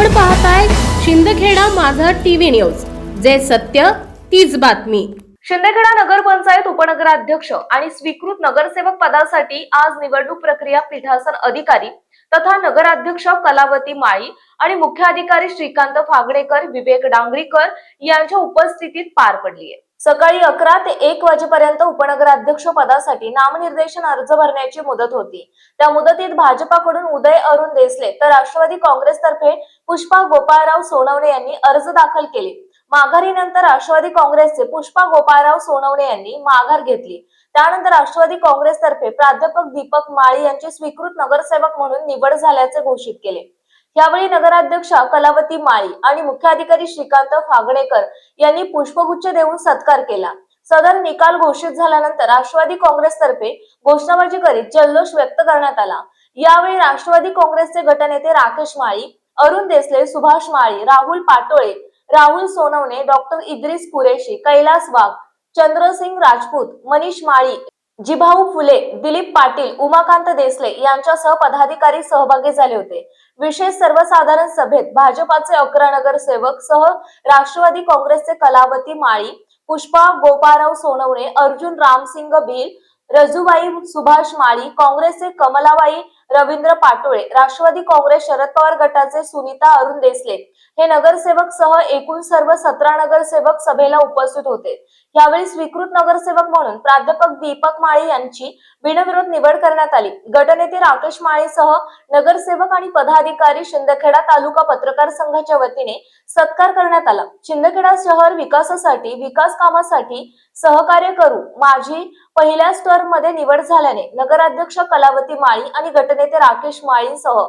आपण पाहताय शिंदखेडा माझा टीव्ही न्यूज. जे सत्य तीच बातमी. शिंदखेडा नगरपंचायत उपनगराध्यक्ष आणि स्वीकृत नगरसेवक पदासाठी आज निवडणूक प्रक्रिया पीठासन अधिकारी तथा नगराध्यक्ष कलावती माळी आणि मुख्य अधिकारी श्रीकांत फागडेकर विवेक डांगरीकर यांच्या उपस्थितीत पार पडली आहे सकाळी अकरा ते एक वाजेपर्यंत उपनगराध्यक्ष पदासाठी नामनिर्देशन अर्ज भरण्याची मुदत होती. त्या मुदतीत भाजपाकडून उदय अरुण देसले तर राष्ट्रवादी काँग्रेसतर्फे पुष्पा गोपाळराव सोनवणे यांनी अर्ज दाखल केले. माघारीनंतर राष्ट्रवादी काँग्रेसचे पुष्पा गोपाळराव सोनवणे यांनी माघार घेतली. त्यानंतर राष्ट्रवादी काँग्रेसतर्फे प्राध्यापक दीपक माळी यांची स्वीकृत नगरसेवक म्हणून निवड झाल्याचे घोषित केले. यावेळी नगराध्यक्षा कलावती माळी आणि मुख्याधिकारी श्रीकांत फागणेकर यांनी पुष्पगुच्छ देऊन सत्कार केला. सदर निकाल घोषित झाल्यानंतर राष्ट्रवादी काँग्रेसतर्फे घोषणाबाजी करीत जल्लोष व्यक्त करण्यात आला. यावेळी राष्ट्रवादी काँग्रेसचे गटनेते राकेश माळी अरुण देसले सुभाष माळी राहुल पाटोळे राहुल सोनवणे डॉक्टर इद्रिस कुरेशी कैलास वाघ चंद्रसिंग राजपूत मनीष माळी जिभाऊ फुले दिलीप पाटील उमाकांत देसले यांच्यासह पदाधिकारी सहभागी झाले होते. विशेष सर्वसाधारण सभेत भाजपाचे अकरा नगरसेवक सह राष्ट्रवादी काँग्रेसचे कलावती माळी पुष्पा गोपाराव सोनवणे अर्जुन रामसिंग भील रजूबाई सुभाष माळी काँग्रेसचे कमलाबाई रवींद्र पाटोळे राष्ट्रवादी काँग्रेस शरद पवार गटाचे सुनीता अरुण देसले हे नगरसेवक सह एकूण सर्व सतरा नगरसेवक सभेला उपस्थित होते. यावेळी स्वीकृत नगरसेवक म्हणून प्राध्यापक दीपक माळी यांची बिनविरोध निवड करण्यात आली. गटनेते राकेश माळेसह नगरसेवक आणि पदाधिकारी शिंदखेडा तालुका पत्रकार संघाच्या वतीने सत्कार करण्यात आला. शिंदखेडा शहर विकासासाठी विकास कामासाठी सहकार्य करू माझी पहिल्या स्तरमध्ये निवड झाल्याने नगराध्यक्ष कलावती माळी आणि नेते राकेश माळींसह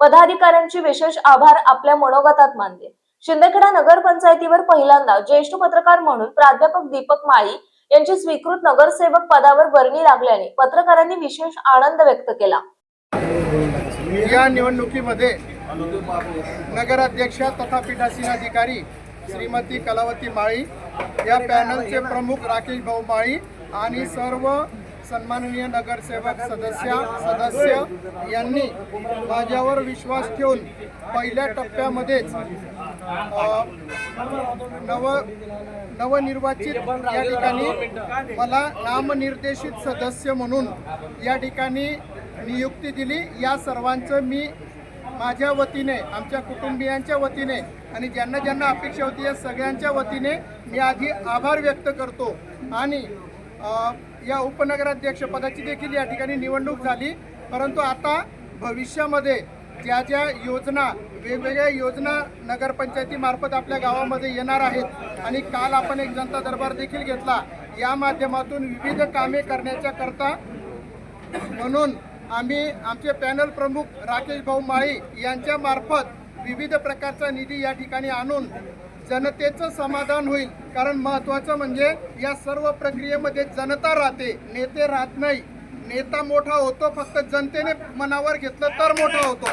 पदाधिकाऱ्यांची विशेष आभार आपल्या मनोगतात मानले. शिंदेखेडा नगरपंचायतीवर पहिल्यांदा ज्येष्ठ पत्रकार म्हणून प्राध्यापक दीपक माळी यांची स्वीकृत नगरसेवक पदावर वर्णी लागल्याने पत्रकारांनी विशेष आनंद व्यक्त केला. या निवडणुकीमध्ये नगराध्यक्ष तथा पीठासीन अधिकारी श्रीमती कलावती माळी या पॅनलचे प्रमुख राकेश भाऊ माळी आणि सर्व सन्माननीय नगरसेवक सदस्य सदस्य यांनी माझ्यावर विश्वास ठेवून पहिल्या टप्प्यामध्येच नव नवनिर्वाचित या ठिकाणी मला नामनिर्देशित सदस्य म्हणून या ठिकाणी नियुक्ती दिली. या सर्वांचं मी माझ्या वतीने आमच्या कुटुंबियांच्या वतीने आणि ज्यांना ज्यांना अपेक्षा होती या सगळ्यांच्या वतीने मी आधी आभार व्यक्त करतो. आणि या उपनगराध्यक्ष पदाची देखील या ठिकाणी निवडणूक झाली. परंतु आता भविष्यामध्ये ज्या ज्या योजना वेगवेगळ्या योजना नगरपंचायतीमार्फत आपल्या गावामध्ये येणार आहेत आणि काल आपण एक जनता दरबार देखील घेतला या माध्यमातून विविध कामे करण्याच्या करता म्हणून आम्ही आमचे पॅनल प्रमुख राकेश भाऊ माळी यांच्या मार्फत विविध प्रकारचा निधी या ठिकाणी आणून जनतेचं समाधान होईल कारण महत्त्वाचं म्हणजे या सर्व प्रक्रियेमध्ये जनता राहते नेते राहत नाही. नेता मोठा होतो फक्त जनतेने मनावर घेतलं तर मोठा होतो.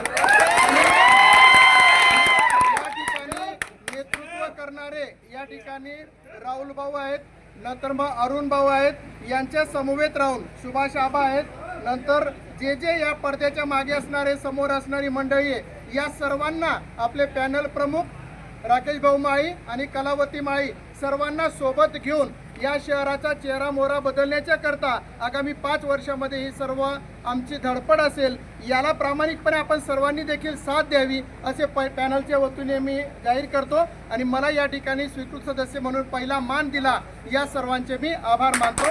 या ठिकाणी नेतृत्व करणारे या ठिकाणी राहुल भाऊ आहेत नंतर मग अरुण भाऊ आहेत यांच्या समवेत राहून सुभाष आबा आहेत नंतर जे जे या पडद्याच्या मागे असणारे समोर असणारी मंडळी आहे या सर्वांना आपले पॅनल प्रमुख राकेश भाऊ माळी आणि कलावती माळी सर्वांना सोबत घेऊन या शहराचा चेहरा मोहरा बदलण्याच्या करता आगामी पाच वर्षामध्ये ही सर्व आमची धडपड असेल याला प्रामाणिकपणे आपण सर्वांनी देखील साथ द्यावी असे प पॅनलच्या वतीने मी जाहीर करतो. आणि मला या ठिकाणी स्वीकृत सदस्य म्हणून पहिला मान दिला या सर्वांचे मी आभार मानतो.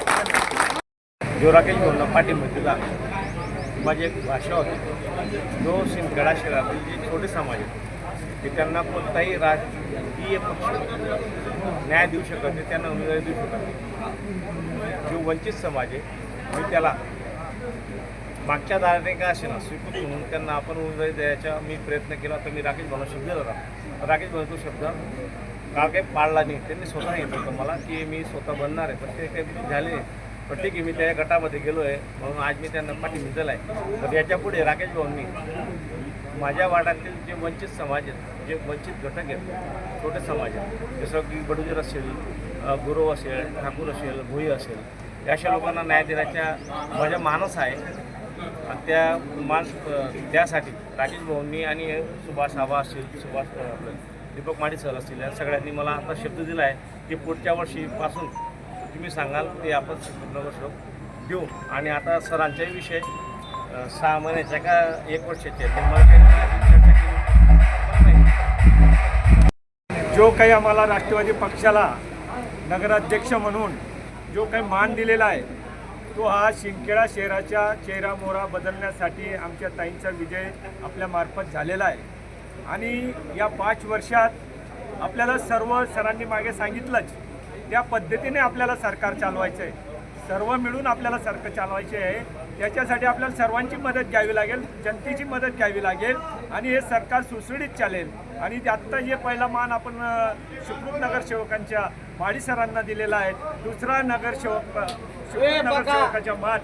जो राकेश बोलला पाठिंबा माझी एक भाषा होती. जो शिंदखेडा शहरातील जे छोटे समाज आहेत ते त्यांना कोणताही राजकीय पक्ष न्याय देऊ शकत नाही त्यांना उमेदवारी देऊ शकत नाही. जो वंचित समाज आहे मी त्याला मागच्या दाराने का असे ना स्वीकृत म्हणून त्यांना आपण उमेदवारी द्यायचा मी प्रयत्न केला तर मी राकेश भाऊला शब्द दिला राकेश भाऊ तो शब्द का काही पाळला नाही त्यांनी स्वतः येत होतं मला की मी स्वतः बनणार आहे पण ते काही झाले पण ठीक आहे मी त्या गटामध्ये गेलो आहे म्हणून आज मी त्यांना पाठिंबा दिला आहे. तर याच्यापुढे राकेश भाऊंनी माझ्या वाड्यातील जे वंचित समाज आहेत जे वंचित घटक आहेत छोटे समाज आहेत जसं की बडुजर असेल अ, गुरव असेल ठाकूर असेल भोई असेल अशा लोकांना न्याय देण्याच्या माझ्या मानस आहे. आणि त्या मान त्यासाठी राकेश भाऊंनी आणि सुभाष आबा असतील सुभाष आपलं दीपक माडी सर असतील या सगळ्यांनी मला आता शब्द दिला आहे की पुढच्या वर्षीपासून तुम्ही सांगाल ते आपण नगरसेवक देऊ. आणि आता सरांचाही विषय सहा महिन्याच्या का एक वर्षाचे ते मला नाही. जो काही आम्हाला राष्ट्रवादी पक्षाला नगराध्यक्ष म्हणून जो काही मान दिलेला आहे तो हा शिंदखेडा शहराच्या चेहरा मोहरा बदलण्यासाठी आमच्या ताईंचा विजय आपल्या मार्फत झालेला आहे. आणि या पाच वर्षात आपल्याला सर्व सरांनी मागे सांगितलंच. त्या पद्धतीने आपल्याला सरकार चालवायचं आहे सर्व मिळून आपल्याला सरकार चालवायचे आहे त्याच्यासाठी आपल्याला सर्वांची मदत घ्यावी लागेल जनतेची मदत घ्यावी लागेल आणि हे सरकार सुसुडीत चालेल. आणि आत्ता जे पहिला मान आपण सुकृत नगरसेवकांच्या माडी सरांना दिलेला आहे दुसरा नगरसेवक नगरसेवकाच्या मान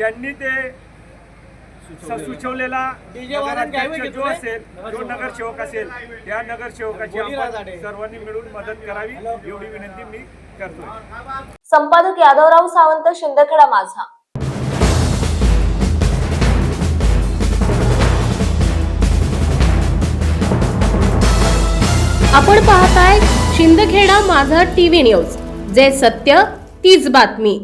यांनी ते सुचवलेला नगराध्यक्ष जो असेल जो नगरसेवक. असेल त्या नगरसेवकाची आपण सर्वांनी मिळून मदत करावी एवढी विनंती मी करतोय. संपादक यादवराव सावंत शिंदखेडा माझा. आपण पाहताय शिंदखेडा माझा टीव्ही न्यूज जे सत्य तीच बातमी.